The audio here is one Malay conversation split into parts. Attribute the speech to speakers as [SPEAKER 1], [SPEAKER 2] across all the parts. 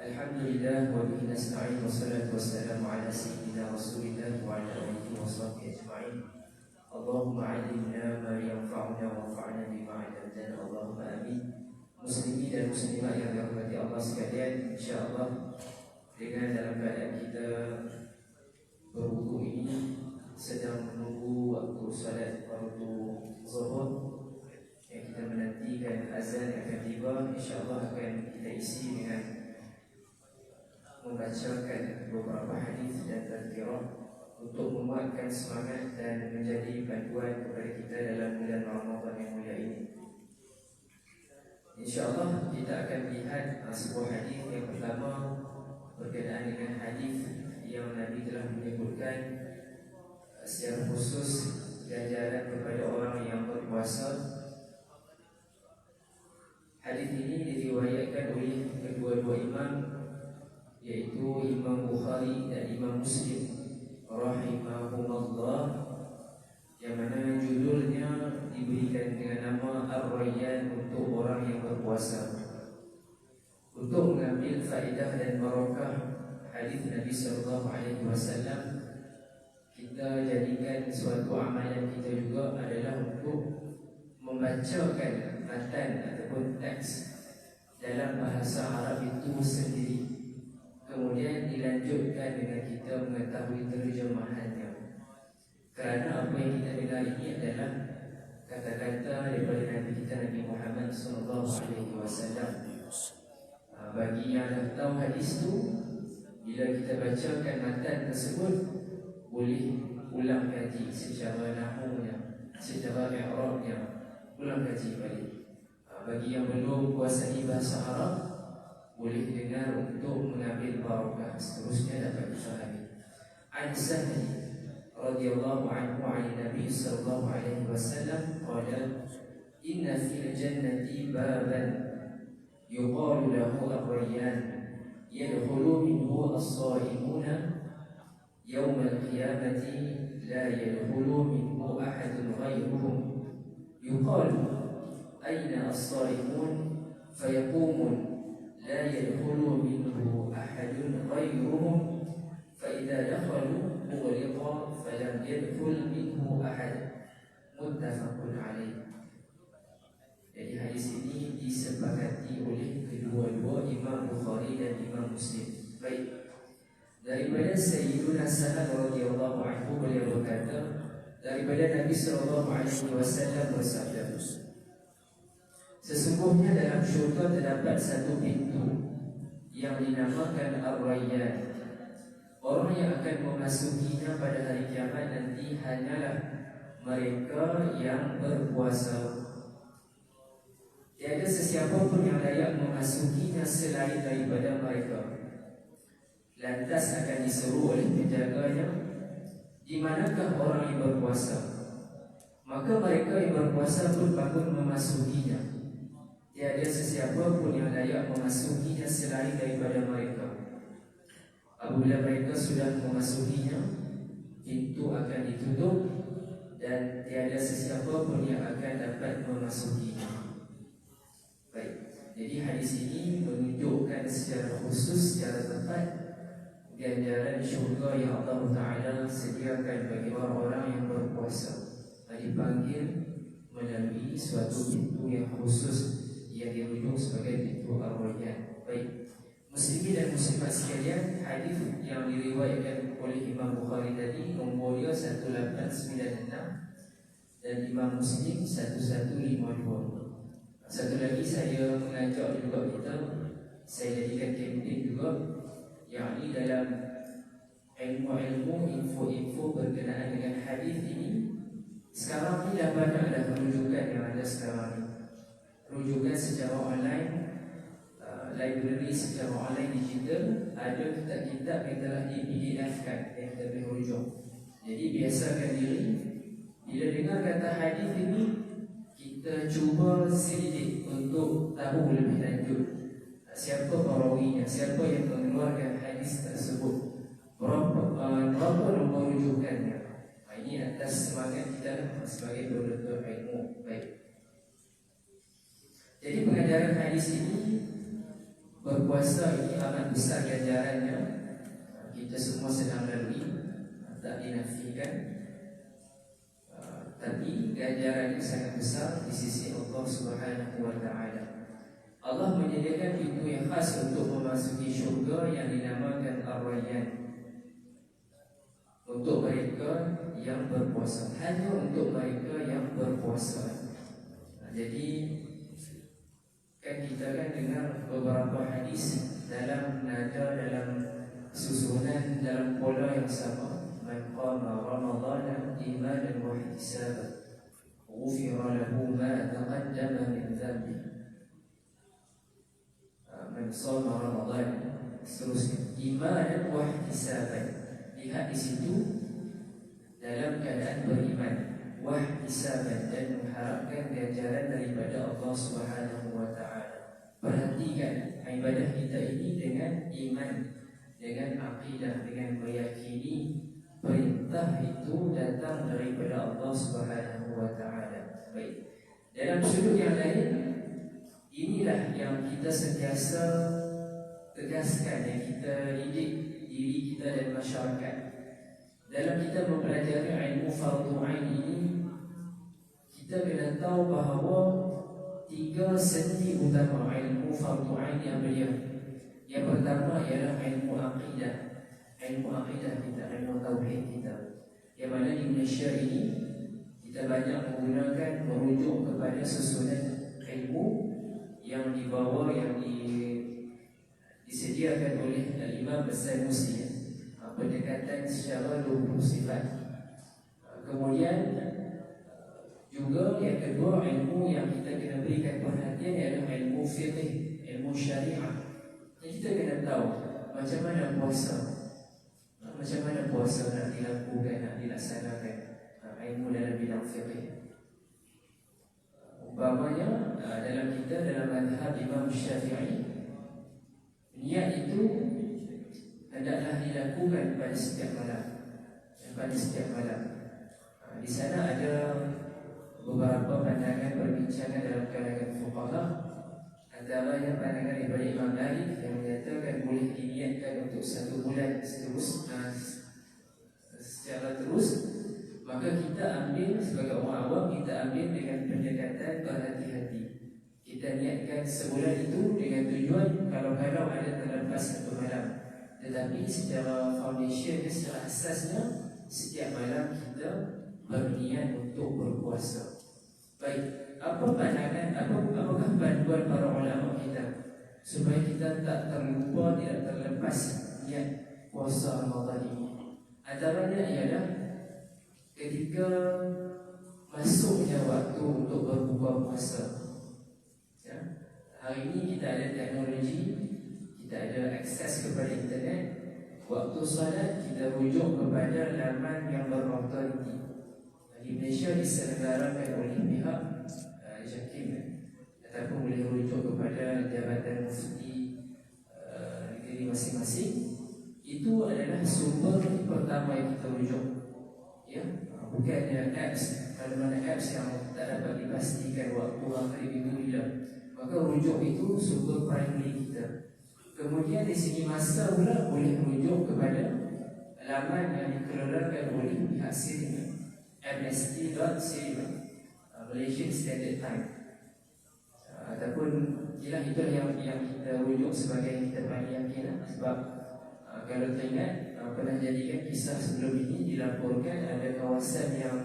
[SPEAKER 1] الحمد لله وبه نستعين والصلاة والسلام على سيدنا رسول الله وعلى آله وصحبه أجمعين. اللهم علمنا ما ينفعنا وانفعنا بما علمتنا اللهم آمين. مسلمين المسلمين يا رحمة الله سكاليان إن شاء الله. Dengan dalam keadaan kita berwudu ini sedang menunggu waktu salat waktu zuhur yang kita menantikan azan yang akan tiba insyaallah akan kita isi dengan Membacakan beberapa hadis dan tazkirah Untuk menguatkan semangat dan menjadi panduan kepada kita dalam bulan Ramadan yang mulia ini InsyaAllah kita akan lihat uh, sebuah hadis yang pertama berkenaan dengan hadis yang Nabi telah menyebutkan uh, secara khusus ganjaran kepada orang yang berpuasa. Hadis ini diriwayatkan yaitu Imam Bukhari dan Imam Muslim rahimahumullah yang mana judulnya diberikan dengan nama Ar-Rayyan untuk orang yang berpuasa. Untuk mengambil faedah dan barakah hadis Nabi sallallahu alaihi wasallam, kita jadikan suatu amalan kita juga adalah untuk membacakan matan ataupun teks dalam bahasa Arab itu sendiri. Kemudian dilanjutkan dengan kita mengetahui terjemahannya. Kerana apa yang kita dengar ini adalah kata-kata daripada Nabi kita Nabi Muhammad alaihi wasallam. Bagi yang dah tahu hadis tu, bila kita bacakan matan tersebut, boleh ulang kaji secara nahwunya, secara i'rabnya, ulang kaji balik. Ha, bagi yang belum kuasai bahasa Arab, mengambil barakah seterusnya dapat difahami. An Sahih رضي الله عنه عن النبي صلى الله عليه وسلم قال إن في الجنة بابا يقال له الريان يدخل منه الصائمون يوم القيامة لا يدخل منه أحد غيرهم يقال أين الصائمون فيقومون لا يدخل منه أحد غيرهم فإذا دخلوا مغلقا فلم يدخل منه أحد متفق عليه Jadi hadis ini disepakati oleh kedua-dua Imam Bukhari dan Imam Muslim. Baik. Daripada Sayyiduna Sa'ad radhiyallahu anhu beliau berkata, daripada Nabi sallallahu alaihi wasallam bersabda, Sesungguhnya dalam syurga terdapat satu pintu yang dinamakan Ar-Rayyan Orang yang akan memasukinya pada hari kiamat nanti hanyalah mereka yang berpuasa. Tiada sesiapa pun yang layak memasukinya selain daripada mereka. Lantas akan diseru oleh penjaganya, di manakah orang yang berpuasa? Maka mereka yang berpuasa pun bangun memasukinya. Sesiapa pun yang layak memasukinya selain daripada mereka. Apabila mereka sudah memasukinya Pintu akan ditutup Dan tiada sesiapa pun yang akan dapat memasukinya. Baik Jadi hadis ini menunjukkan secara khusus Secara tepat Ganjaran syurga yang Allah Ta'ala Sediakan bagi orang-orang yang berpuasa. Dipanggil melalui suatu pintu yang khusus Yang dirujuk sebagai pintu Ar-Rayyan Baik. Muslimin dan muslimat sekalian, hadis yang diriwayatkan oleh Imam Bukhari tadi nombor dia 1896 dan Imam Muslim 1152. Satu lagi saya mengajak juga kita saya jadikan kempen juga yakni dalam ilmu-ilmu info-info berkenaan dengan hadis ini. Sekarang ni dah banyak dah rujukan yang ada sekarang ni rujukan secara online library secara online digital ada kitab-kitab yang telah di-PDF kan yang boleh rujuk. Jadi biasakan diri Bila dengar kata hadis ini Kita cuba sedikit untuk tahu lebih lanjut Siapa perawinya, siapa yang mengeluarkan hadis tersebut Berapa, uh, berapa nombor rujukannya uh, Ini atas semangat kita sebagai penuntut ilmu Baik Jadi pengajaran hadis ini Berpuasa ini amat besar ganjarannya Kita semua sedang lalui Tak dinafikan tapi ganjarannya sangat besar di sisi Allah Subhanahu wa taala. Allah menyediakan pintu yang khas untuk memasuki syurga yang dinamakan Ar-Rayyan. Untuk mereka yang berpuasa, hanya untuk mereka yang berpuasa. Jadi kan kita kan dengar beberapa isim dalam nada dalam susunan dalam pola yang sama. Man qama ramadan iman wa ihtisab ghufira lahu ma taqaddama min dhanbi. Ah, man sama ramadan seterusnya. Iman wa ihtisab lihat di situ dalam keadaan beriman wa ihtisab dan mengharapkan ganjaran daripada Allah Subhanahu wa taala perhatikan ibadah kita ini dengan iman dengan akidah dengan meyakini perintah itu datang daripada Allah Subhanahu wa taala. Baik. Dalam sudut yang lain inilah yang kita sentiasa tegaskan yang kita didik diri kita dan masyarakat. Dalam kita mempelajari ilmu fardu ain ini kita kena tahu bahawa tiga senti utama ilmu fardu ain yang belia. Yang pertama ialah ilmu akidah ilmu akidah kita, ilmu tauhid kita. Yang mana di Malaysia ini kita banyak menggunakan merujuk kepada susunan ilmu yang dibawa yang di, disediakan oleh Imam Besar Muslim pendekatan secara 20 sifat kemudian juga yang kedua ilmu yang kita kena berikan perhatian ialah ilmu fiqh ilmu syariah kita kena tahu macam mana puasa macam mana puasa nak dilakukan, nak dilaksanakan ilmu dalam bidang fiqh. Umpamanya uh, dalam kita dalam madhab Imam Syafi'i niat itu hendaklah dilakukan pada setiap malam. Pada setiap malam. Uh, di sana ada beberapa pandangan perbincangan dalam kalangan fuqaha Antaranya pandangan daripada Imam Malik yang menyatakan boleh diniatkan untuk satu bulan seterus uh, secara terus maka kita ambil sebagai orang awam kita ambil dengan pendekatan berhati-hati. Kita niatkan sebulan itu dengan tujuan kalau-kalau ada terlepas satu malam. Tetapi secara foundation secara asasnya setiap malam kita berniat untuk berpuasa baik apa pandangan apa apakah bantuan para ulama kita? Supaya kita tak terlupa tidak terlepas niat puasa Ramadan ini. Antaranya ialah ketika masuknya waktu untuk berbuka puasa. Ya hari ini kita ada teknologi kita ada akses kepada internet. Waktu salat kita rujuk kepada laman yang berautoriti di Malaysia diselenggarakan oleh pihak Syakim ataupun boleh rujuk kepada jabatan mufti uh, negeri masing-masing. Itu adalah sumber pertama yang kita rujuk. Ya bukannya apps kalau mana apps yang tak dapat dipastikan waktu hari minggu bila maka rujuk itu sumber primary kita. Kemudian di segi masa pula boleh merujuk kepada laman yang dikelolakan oleh pihak sini mst.siri Malaysian Standard Time. Uh, ataupun ialah itu yang yang kita rujuk sebagai yang kita paling yakin lah. sebab uh, kalau teringat uh, pernah jadikan kisah sebelum ini dilaporkan ada kawasan yang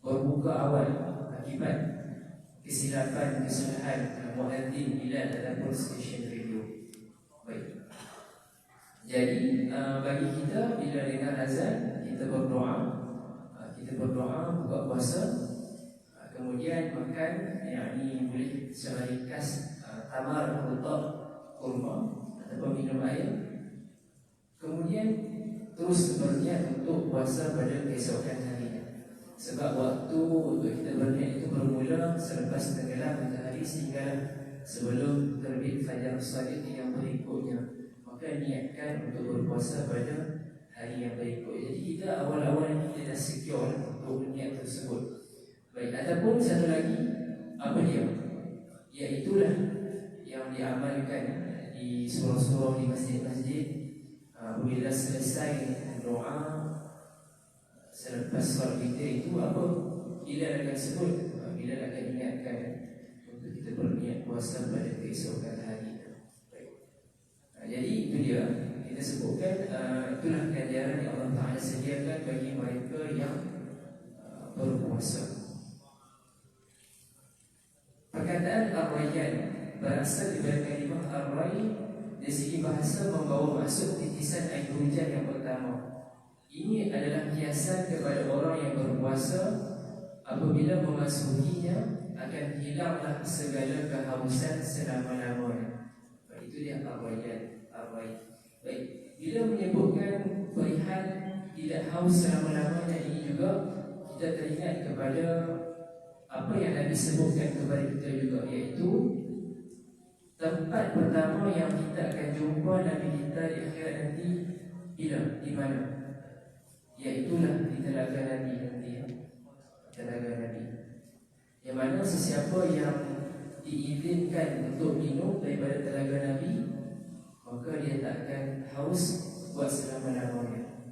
[SPEAKER 1] berbuka awal akibat kesilapan kesalahan uh, bilal ataupun stesen radio. Baik. Jadi uh, bagi kita bila dengar azan kita berdoa uh, kita berdoa buka puasa kemudian makan yang ini boleh secara ringkas uh, tamar atau kurma atau minum air kemudian terus berniat untuk puasa pada keesokan hari Sebab waktu untuk kita berniat itu bermula selepas tenggelam matahari sehingga sebelum terbit fajar sadiq yang berikutnya. Maka niatkan untuk berpuasa pada hari yang berikut. Jadi kita awal-awal kita dah secure untuk niat tersebut. Baik, ataupun satu lagi apa dia? Iaitulah yang diamalkan di surau-surau di masjid-masjid apabila selesai doa selepas solat witir itu apa? Bila akan sebut, bila akan ingatkan untuk kita berniat puasa pada keesokan hari. Baik. Jadi itu dia kita sebutkan uh, itulah ganjaran yang Allah Taala sediakan bagi mereka yang uh, berpuasa. Perkataan Ar-Rayyan berasal dari kalimah Ar-Ray dari segi bahasa membawa maksud titisan air hujan yang pertama. Ini adalah kiasan kepada orang yang berpuasa apabila memasukinya akan hilanglah segala kehausan selama-lamanya. Itu dia Ar-Rayyan, Ar-Ray. Baik, bila menyebutkan perihal tidak haus selama-lamanya ini juga kita teringat kepada apa yang Nabi sebutkan kepada kita juga iaitu tempat pertama yang kita akan jumpa Nabi kita di akhirat nanti bila? Di mana? Iaitulah di telaga Nabi nanti ya. telaga Nabi. Yang mana sesiapa yang diizinkan untuk minum daripada telaga Nabi maka dia tak akan haus buat selama-lamanya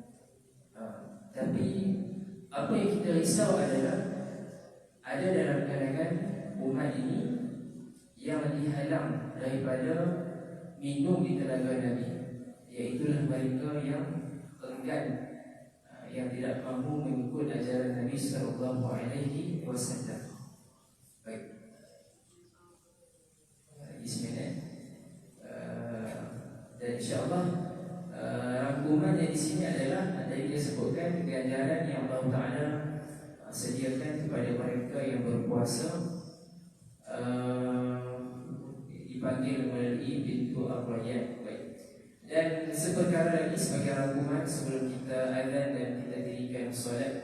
[SPEAKER 1] ha. tapi apa yang kita risau adalah ada dalam kalangan umat ini yang dihalang daripada minum di telaga Nabi Iaitulah mereka yang enggan ah, Yang tidak mahu mengikut ajaran Nabi Sallallahu Alaihi Wasallam. Baik Bismillah uh, Dan insyaAllah uh, Rangkuman yang di sini adalah Tadi dia sebutkan ganjaran yang Allah Ta'ala sediakan kepada mereka yang berpuasa. Uh, dipanggil melalui pintu Ar-Rayyan dan seperkara lagi sebagai rangkuman sebelum kita azan dan kita dirikan solat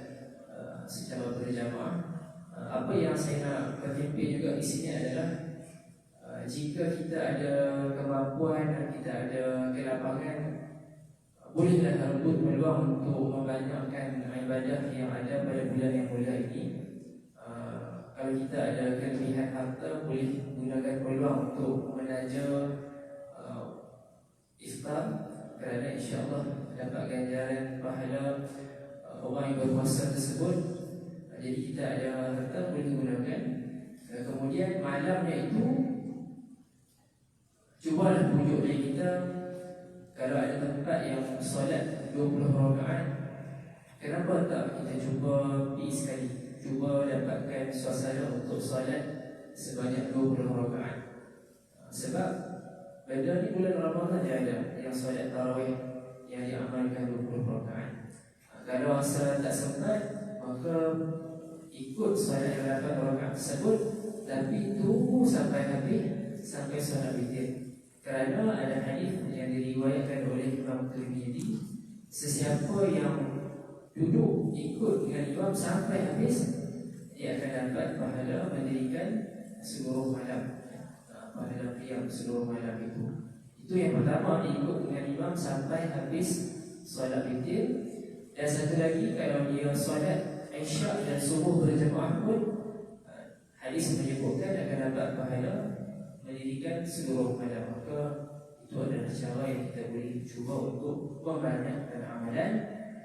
[SPEAKER 1] uh, secara berjamaah uh, apa yang saya nak pertimpin juga di sini adalah jika kita ada kemampuan kelapangan bolehlah rebut peluang untuk membanyakkan ibadah yang ada pada bulan yang mulia ini. Uh, kalau kita ada kelebihan harta boleh gunakan peluang untuk menaja uh, iftar kerana insyaAllah dapat ganjaran pahala uh, orang yang berpuasa tersebut. Uh, jadi kita ada harta boleh gunakan. Uh, kemudian malamnya itu cubalah pujuk diri kita kalau ada tempat yang solat 20 rakaat Kenapa tak kita cuba pergi sekali? Cuba dapatkan suasana untuk solat Sebanyak 20 rakaat. Sebab Benda ni bulan Ramadan dia ada Yang solat tarawih Yang diamalkan 20 rakaat. Kalau rasa tak sempat Maka ikut solat yang 8 rakaat tersebut Tapi tunggu sampai habis Sampai solat witir kerana ada hadis yang diriwayatkan oleh Imam Tirmidzi, sesiapa yang duduk ikut dengan imam sampai habis, dia akan dapat pahala mendirikan seluruh malam. Ha, pahala qiyam seluruh malam itu. Itu yang pertama ikut dengan imam sampai habis solat witir. Dan satu lagi kalau dia solat Isyak dan subuh berjemaah pun ha, hadis menyebutkan akan dapat pahala mendirikan seluruh malam maka itu adalah cara yang kita boleh cuba untuk membanyakkan amalan.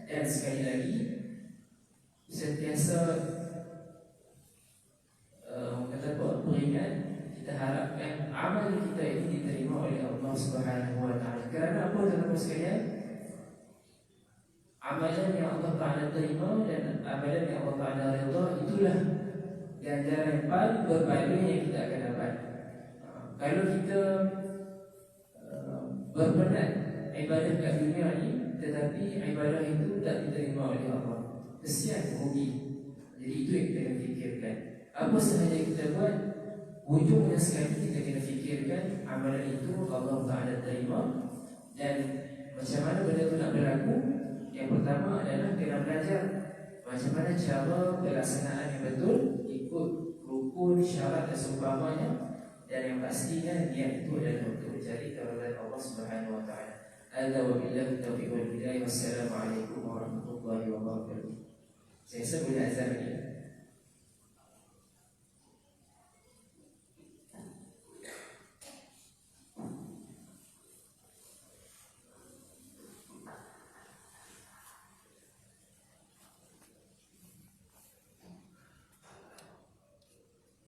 [SPEAKER 1] Dan sekali lagi sentiasa uh, kata apa beringat kita harapkan amal kita ini diterima oleh Allah Subhanahu Wa Taala. Kerana apa teman-teman sekalian? Amalan yang Allah Taala terima dan amalan yang Allah Taala redha itulah ganjaran paling berbaloi yang kita akan dapat kalau kita uh, berpenat ibadah kat dunia ni tetapi ibadah itu tak diterima oleh Allah. Kesian rugi. Jadi itu yang kita kena fikirkan. Apa sahaja kita buat? Ujungnya sekali kita kena fikirkan amalan itu Allah Ta'ala terima. Dan macam mana benda itu nak berlaku? Yang pertama adalah kena belajar Macam mana cara pelaksanaan yang betul Ikut rukun, syarat dan seumpamanya Dan yang pastinya niat itu adalah untuk mencari keridhaan Allah Subhanahu wa taala. Hadza wa billahi taufiq wal hidayah. Wassalamualaikum warahmatullahi wabarakatuh. Saya sebut azan ini.